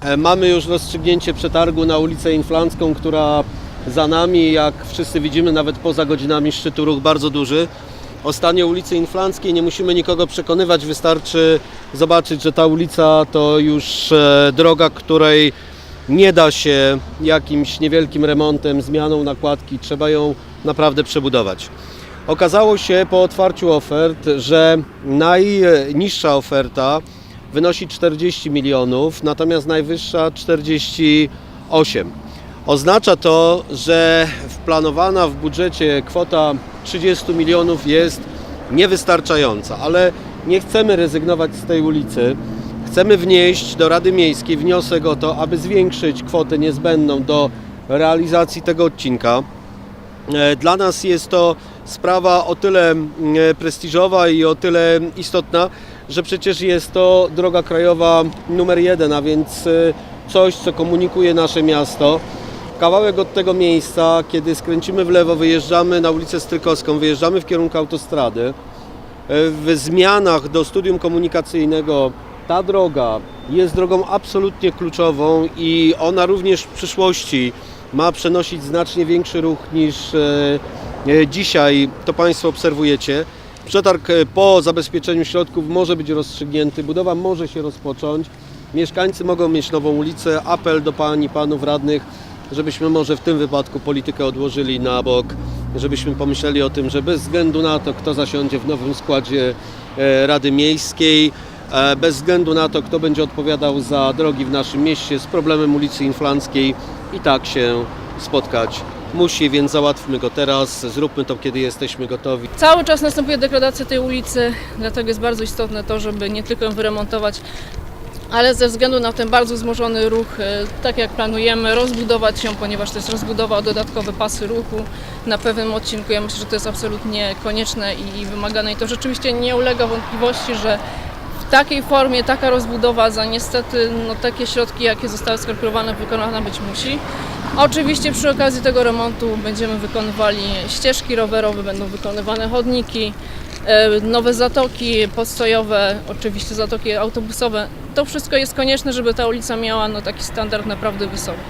E, Mamy już rozstrzygnięcie przetargu na ulicę Inflancką, która za nami, jak wszyscy widzimy, nawet poza godzinami szczytu ruch bardzo duży. O stanie ulicy Inflanckiej nie musimy nikogo przekonywać, wystarczy zobaczyć, że ta ulica to już e, droga, której nie da się jakimś niewielkim remontem, zmianą nakładki, trzeba ją naprawdę przebudować. Okazało się po otwarciu ofert, że najniższa oferta wynosi 40 milionów, natomiast najwyższa 48. Oznacza to, że wplanowana w budżecie kwota 30 milionów jest niewystarczająca, ale nie chcemy rezygnować z tej ulicy. Chcemy wnieść do Rady Miejskiej wniosek o to, aby zwiększyć kwotę niezbędną do realizacji tego odcinka. E, Dla nas jest to sprawa o tyle mm, e, prestiżowa i o tyle istotna, że przecież jest to droga krajowa numer jeden, a więc e, coś, co komunikuje nasze miasto. Kawałek od tego miejsca, kiedy skręcimy w lewo, wyjeżdżamy na ulicę Strykowską, wyjeżdżamy w kierunku autostrady. E, W zmianach do studium komunikacyjnego ta droga jest drogą absolutnie kluczową i ona również w przyszłości ma przenosić znacznie większy ruch niż e, dzisiaj to Państwo obserwujecie. Przetarg e, po zabezpieczeniu środków może być rozstrzygnięty, budowa może się rozpocząć. Mieszkańcy mogą mieć nową ulicę. Apel do Pani, Panów Radnych, żebyśmy może w tym wypadku politykę odłożyli na bok, żebyśmy pomyśleli o tym, że bez względu na to, kto zasiądzie w nowym składzie e, Rady Miejskiej, e, bez względu na to, kto będzie odpowiadał za drogi w naszym mieście z problemem ulicy Inflanckiej, i tak się spotkać musi, więc załatwmy go teraz, zróbmy to, kiedy jesteśmy gotowi. Cały czas następuje degradacja tej ulicy, dlatego jest bardzo istotne to, żeby nie tylko ją wyremontować, ale ze względu na ten bardzo wzmożony ruch, e, tak jak planujemy, rozbudować ją, ponieważ to jest rozbudowa o dodatkowe pasy ruchu na pewnym odcinku. Ja myślę, że to jest absolutnie konieczne i wymagane i to rzeczywiście nie ulega wątpliwości, że takiej formie taka rozbudowa za niestety no, takie środki, jakie zostały skalkulowane, wykonana być musi. Oczywiście przy okazji tego remontu będziemy wykonywali ścieżki rowerowe, będą wykonywane chodniki, e, nowe zatoki postojowe, oczywiście zatoki autobusowe. To wszystko jest konieczne, żeby ta ulica miała no, taki standard naprawdę wysoki.